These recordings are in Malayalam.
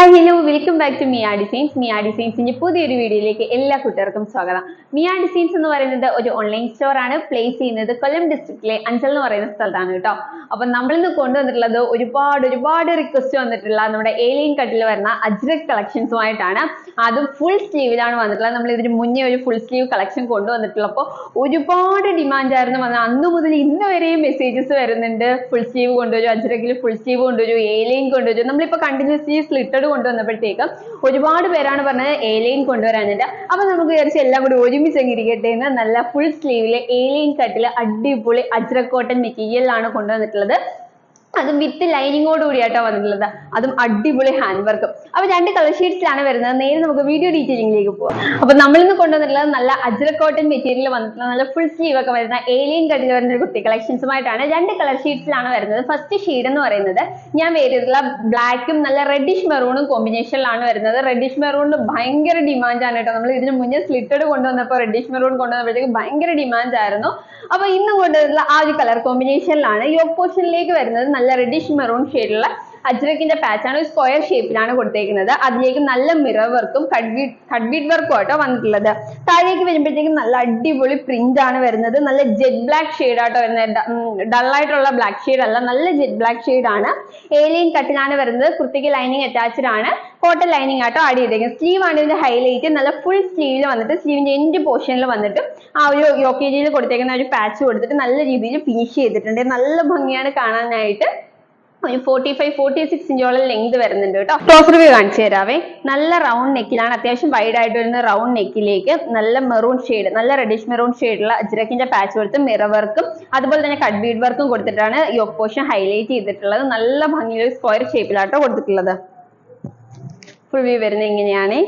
Hi hello welcome back to Mia designs Mia ഡിസൈൻസിന്റെ പുതിയൊരു വീഡിയോയിലേക്ക് എല്ലാ കൂട്ടുകാർക്കും സ്വാഗതം. മിയ ഡിസൈൻസ് എന്ന് പറയുന്നത് ഒരു ഓൺലൈൻ സ്റ്റോർ ആണ്. പ്ലേസ് ചെയ്യുന്നത് കൊല്ലം ഡിസ്ട്രിക്റ്റിലെ അഞ്ചൽ എന്ന് പറയുന്ന സ്ഥലത്താണ് കേട്ടോ. അപ്പൊ നമ്മളിന്ന് കൊണ്ടുവന്നിട്ടുള്ളത് ഒരുപാട് ഒരുപാട് റിക്വസ്റ്റ് വന്നിട്ടുള്ള നമ്മുടെ ഏലിയൻ കട്ടിൽ വരുന്ന അജ്രക് കളക്ഷൻസുമായിട്ടാണ് അതും ഫുൾ സ്ലീവിലാണ് വന്നിട്ടുള്ളത്. നമ്മൾ ഇതിന് മുന്നേ ഒരു ഫുൾ സ്ലീവ് കളക്ഷൻ കൊണ്ടുവന്നിട്ടുള്ളപ്പോൾ ഒരുപാട് ഡിമാൻഡ് ആയിരുന്നു വന്നത്. അന്ന് മുതൽ ഇന്ന് വരെയും മെസ്സേജസ് വരുന്നുണ്ട്. ഫുൾ സ്ലീവ് കൊണ്ടുവരും അജ്രക്കിൽ ഫുൾ സ്ലീവ് കൊണ്ടുവരും ഏലിയൻ കൊണ്ടുവരും. നമ്മളിപ്പോൾ കണ്ടിന്യൂസ്ലി സ്ലിറ്റഡ് കൊണ്ടുവന്നപ്പോഴത്തേക്ക് ഒരുപാട് പേരാണ് പറഞ്ഞത് ഏലിയൻ കൊണ്ടുവരാനുണ്ട് അപ്പൊ നമുക്ക് വിചാരിച്ച് എല്ലാം കൂടി ഒരുമിച്ച് അങ്ങ് ഇരിക്കട്ടെ എന്ന് നല്ല ഫുൾ സ്ലീവിൽ ഏലിയൻ കട്ടിൽ അടിപൊളി അജ്രക്കോട്ടൻ മെറ്റീരിയലാണ് കൊണ്ടുവന്നിട്ടുള്ളത്. അതും വിത്ത് ലൈനിങ്ങോട് കൂടിയാട്ടോ വന്നിട്ടുള്ളത്. അതും അടിപൊളി ഹാൻഡ് വർക്കും. അപ്പൊ രണ്ട് കളർ ഷീറ്റ്സിലാണ് വരുന്നത്. നേരെ നമുക്ക് വീഡിയോ ഡീറ്റെയിലിംഗിലേക്ക് പോകാം അപ്പൊ നമ്മൾ നമ്മളിന്ന് കൊണ്ടുവന്നിട്ടുള്ളത് നല്ല അജ്രക് കോട്ടൺ മെറ്റീരിയൽ വന്നിട്ടുള്ള നല്ല ഫുൾ സ്ലീവ് ഒക്കെ വരുന്ന ഏലിയൻ കട്ടിൽ വരുന്ന ഒരു കുട്ടി കളക്ഷൻസുമായിട്ടാണ് രണ്ട് കളർ ഷീറ്റ്സിലാണ് വരുന്നത്. ഫസ്റ്റ് ഷീഡ് എന്ന് പറയുന്നത് ഞാൻ വേറിട്ടുള്ള ബ്ലാക്കും നല്ല റെഡിഷ് മെറൂണും കോമ്പിനേഷനിലാണ് വരുന്നത്. റെഡിഷ് മെറൂണിന് ഭയങ്കര ഡിമാൻഡ് ആണ് കേട്ടോ. നമ്മൾ ഇതിന് മുന്നേ സ്ലിറ്റഡ് കൊണ്ടുവന്നപ്പോൾ റെഡിഷ് മെറൂൺ കൊണ്ടുവന്നപ്പോഴത്തേക്ക് ഭയങ്കര ഡിമാൻഡ് ആയിരുന്നു. അപ്പൊ ഇന്നും കൊണ്ടുവന്നിട്ടുള്ള ആ ഒരു കളർ കോമ്പിനേഷനിലാണ് ഈ ഓപ്പോഷനിലേക്ക് വരുന്നത് നല്ല റെഡിഷ് മെറൂൺ ഷെയ്ഡുള്ള അജ്രക്കിന്റെ പാച്ച് ആണ് ഒരു സ്ക്വയർ ഷേപ്പിലാണ് കൊടുത്തേക്കുന്നത്. അതിലേക്ക് നല്ല മിറർ വർക്കും കഡ്ബീഡ് കഡ്ബീഡ് വർക്കും ആട്ടോ വന്നിട്ടുള്ളത്. താഴേക്ക് വരുമ്പോഴത്തേക്കും നല്ല അടിപൊളി പ്രിന്റ് ആണ് വരുന്നത്. നല്ല ജെറ്റ് ബ്ലാക്ക് ഷെയ്ഡ് ആട്ടോ വരുന്നത്. ഡൾ ആയിട്ടുള്ള ബ്ലാക്ക് ഷെയ്ഡ് അല്ല നല്ല ജെറ്റ് ബ്ലാക്ക് ഷെയ്ഡ് ആണ്. ഏലിയൻ കട്ടിലാണ് വരുന്നത്. കുർത്തിക്ക് ലൈനിങ് അറ്റാച്ച്ഡ് ആണ്. കോട്ടൺ ലൈനിങ് ആട്ടോ ആഡ് ചെയ്തേക്കുന്നത്. സ്ലീവ് ആണ് ഇതിന്റെ ഹൈലൈറ്റ് നല്ല ഫുൾ സ്ലീവിൽ വന്നിട്ട് സ്ലീവിന്റെ എൻഡ് പോർഷനിൽ വന്നിട്ട് ആ ഒരു യോക്കേജിയിൽ കൊടുത്തേക്കുന്ന ഒരു പാച്ച് കൊടുത്തിട്ട് നല്ല രീതിയിൽ ഫിനിഷ് ചെയ്തിട്ടുണ്ട്. നല്ല ഭംഗിയാണ് കാണാനായിട്ട്. ഒരു ഫോർട്ടി ഫൈവ് ഫോർട്ടി സിക്സ് ഇഞ്ചോളം ലെങ്ത് വരുന്നുണ്ട് കേട്ടോ. ക്ലോസ് റിവ്യൂ കാണിച്ചു തരാവേ. നല്ല റൗണ്ട് നെക്കിലാണ് അത്യാവശ്യം വൈഡ് ആയിട്ട് വരുന്ന റൗണ്ട് നെക്കിലേക്ക് നല്ല മെറൂൺ ഷെയ്ഡ് നല്ല റെഡിഷ് മെറൂൺ ഷെയ്ഡുള്ള അജ്രക്കിന്റെ പാച്ച് കൊടുത്ത് മിറർ വർക്കും അതുപോലെ തന്നെ കട്ട് ബീഡ് വർക്കും കൊടുത്തിട്ടാണ് യോക്ക് പോർഷൻ ഹൈലൈറ്റ് ചെയ്തിട്ടുള്ളത്. നല്ല ഭംഗിയുള്ള സ്ക്വയർ ഷേപ്പിലാട്ടോ കൊടുത്തിട്ടുള്ളത്. ഫുൾ വ്യൂ വരുന്നത് ഇങ്ങനെയാണ്.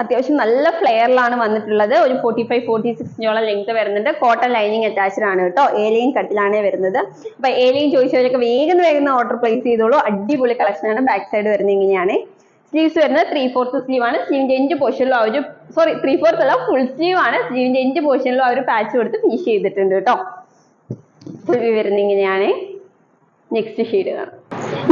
അത്യാവശ്യം നല്ല ഫ്ലെയറിലാണ് വന്നിട്ടുള്ളത്. ഒരു ഫോർട്ടി ഫൈവ് ഫോർട്ടി സിക്സിനോളം ലെങ്ത് വരുന്നുണ്ട്. കോട്ടൺ ലൈനിങ് അറ്റാച്ച്ഡ് ആണ് കേട്ടോ. ഏലിയൻ കട്ടിലാണ് വരുന്നത്. അപ്പൊ ഏലിയൻ ചോദിച്ചവരൊക്കെ വേഗം വേഗം ഓർഡർ പ്ലേസ് ചെയ്തോളൂ. അടിപൊളി കളക്ഷനാണ് ബാക്ക് സൈഡ് വരുന്നത് ഇങ്ങനെയാണ്. സ്ലീവ്സ് വരുന്നത് ത്രീ ഫോർത്ത് സ്ലീവ് ആണ്. സ്ലീവിന്റെ എൻഡ് പോർഷനിലും ഒരു സോറി ത്രീ ഫോർത്ത് അല്ല ഫുൾ സ്ലീവ് ആണ്. സ്ലീവിന്റെ എൻഡ് പോർഷനിലും ഒരു പാച്ച് കൊടുത്ത് ഫിനിഷ് ചെയ്തിട്ടുണ്ട് കേട്ടോ. ഫുൾ ഇങ്ങനെയാണ്. നെക്സ്റ്റ് ഷെയ്ഡ് കാണാം.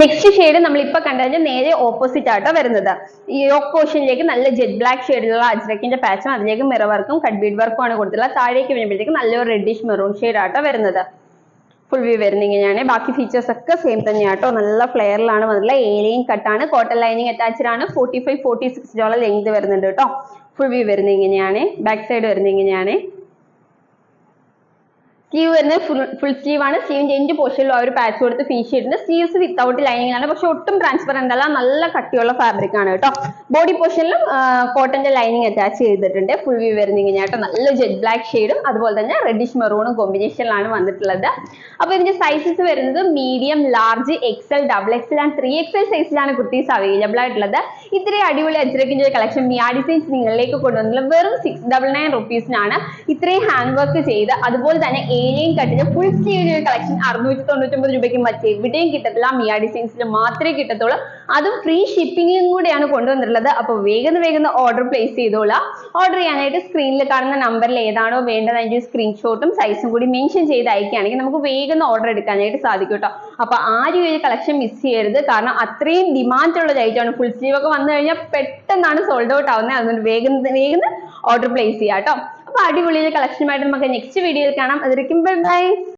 നെക്സ്റ്റ് ഷെയ്ഡ് നമ്മൾ ഇപ്പൊ കണ്ടതിന്റെ നേരെ ഓപ്പോസിറ്റ് ആട്ടോ വരുന്നത്. ഈ യോക്ക് പോർഷനിലേക്ക് നല്ല ജെറ്റ് ബ്ലാക്ക് ഷെയ്ഡിലുള്ള അജ്രക്കിന്റെ പാച്ചും അതിലേക്ക് മിറർ വർക്കും കട്ട് ബീഡ് വർക്കും ആണ് കൊടുത്തിട്ടുള്ളത്. താഴേക്ക് വരുമ്പോഴത്തേക്ക് നല്ലൊരു റെഡിഷ് മെറൂൺ ഷെയ്ഡ് ആട്ടോ വരുന്നത്. ഫുൾ വ്യൂ വരുന്നത് ഇങ്ങനെയാണ്. ബാക്കി ഫീച്ചേഴ്സ് ഒക്കെ സെയിം തന്നെയാട്ടോ. നല്ല ഫ്ലെയറിലാണ് വന്നിട്ടുള്ള ഏലിയൻ കട്ടാണ് കോട്ടൺ ലൈനിങ് അറ്റാച്ച്ഡ് ആണ് forty five forty six dollar length വരുന്നുണ്ട് കേട്ടോ. ഫുൾ വ്യൂ വരുന്നത് ഇങ്ങനെയാണ്. ബാക്ക് സൈഡ് വരുന്നത് ഇങ്ങനെയാണ്. സ്ലീവ് വരുന്നത് ഫുൾ ഫുൾ സ്ലീവ് ആണ്. സ്ലീവിന്റെ എൻഡ് പോർഷനിലും ആ ഒരു പാച്ച് കൊടുത്ത് ഫിനിഷ് ചെയ്തിട്ടുണ്ട്. സ്ലീവ്സ് വിത്തൗട്ട് ലൈനിങ് ആണ്. പക്ഷെ ഒട്ടും ട്രാൻസ്പെറന്റ് അല്ല. നല്ല കട്ടിയുള്ള ഫാബ്രിക് ആണ് കേട്ടോ. ബോഡി പോർഷനിലും കോട്ടന്റെ ലൈനിങ് അറ്റാച്ച് ചെയ്തിട്ടുണ്ട്. ഫുൾ വ്യൂ വരുന്ന ഇങ്ങനെ കേട്ടോ നല്ല ജെറ്റ് ബ്ലാക്ക് ഷെയ്ഡും അതുപോലെ തന്നെ റെഡിഷ് മെറൂണും കോമ്പിനേഷനിലാണ് വന്നിട്ടുള്ളത്. അപ്പൊ ഇതിന്റെ സൈസസ് വരുന്നത് medium large XL double XL and three XL സൈസിലാണ് കുട്ടീസ് അവൈലബിൾ ആയിട്ടുള്ളത്. ഇത്രയും അടിപൊളി അജ്രക്കിന്റെ കളക്ഷൻ മിയാ ഡിസൈൻസ് നിങ്ങളിലേക്ക് കൊണ്ടുവന്നിട്ടുള്ളത് വെറും സിക്സ് ഡബിൾ നയൻ റുപ്പീസിനാണ് ഇത്രയും ഹാൻഡ് വർക്ക് ചെയ്ത് അതുപോലെ തന്നെ ഏലിയൻ കട്ടിന് ഫുൾ ഒരു കളക്ഷൻ അറുന്നൂറ്റി തൊണ്ണൂറ്റൊമ്പത് രൂപയ്ക്ക് മറ്റെവിടെയും കിട്ടത്തില്ല. മിയ ഡിസൈൻസിൽ മാത്രമേ കിട്ടത്തുള്ളൂ. അതും ഫ്രീ ഷിപ്പിംഗും കൂടെയാണ് കൊണ്ടുവന്നിട്ടുള്ളത്. അപ്പോൾ വേഗം വേഗം ഓർഡർ പ്ലേസ് ചെയ്തോളാം. ഓർഡർ ചെയ്യാനായിട്ട് സ്ക്രീനിൽ കാണുന്ന നമ്പറിൽ ഏതാണോ വേണ്ടത് അതിന്റെ സ്ക്രീൻഷോട്ടും സൈസും കൂടി മെൻഷൻ ചെയ്ത് അയക്കുകയാണെങ്കിൽ നമുക്ക് വേഗം ഓർഡർ എടുക്കാനായിട്ട് സാധിക്കും കേട്ടോ അപ്പൊ ആരും ഈ കളക്ഷൻ മിസ് ചെയ്യരുത്. കാരണം അത്രയും ഡിമാൻഡ് ഉള്ള ഐറ്റമാണ് ഫുൾ സ്ലീവ് ഒക്കെ വന്നു കഴിഞ്ഞാൽ പെട്ടെന്നാണ് സോൾഡ് ഔട്ട് ആവുന്നത്. അതുകൊണ്ട് വേഗം വേഗം ഓർഡർ പ്ലേസ് ചെയ്യാം കേട്ടോ അപ്പൊ അടിപൊളി കളക്ഷനുമായിട്ട് നമുക്ക് നെക്സ്റ്റ് വീഡിയോയിൽ കാണാം. അതിരിക്കും ബൈ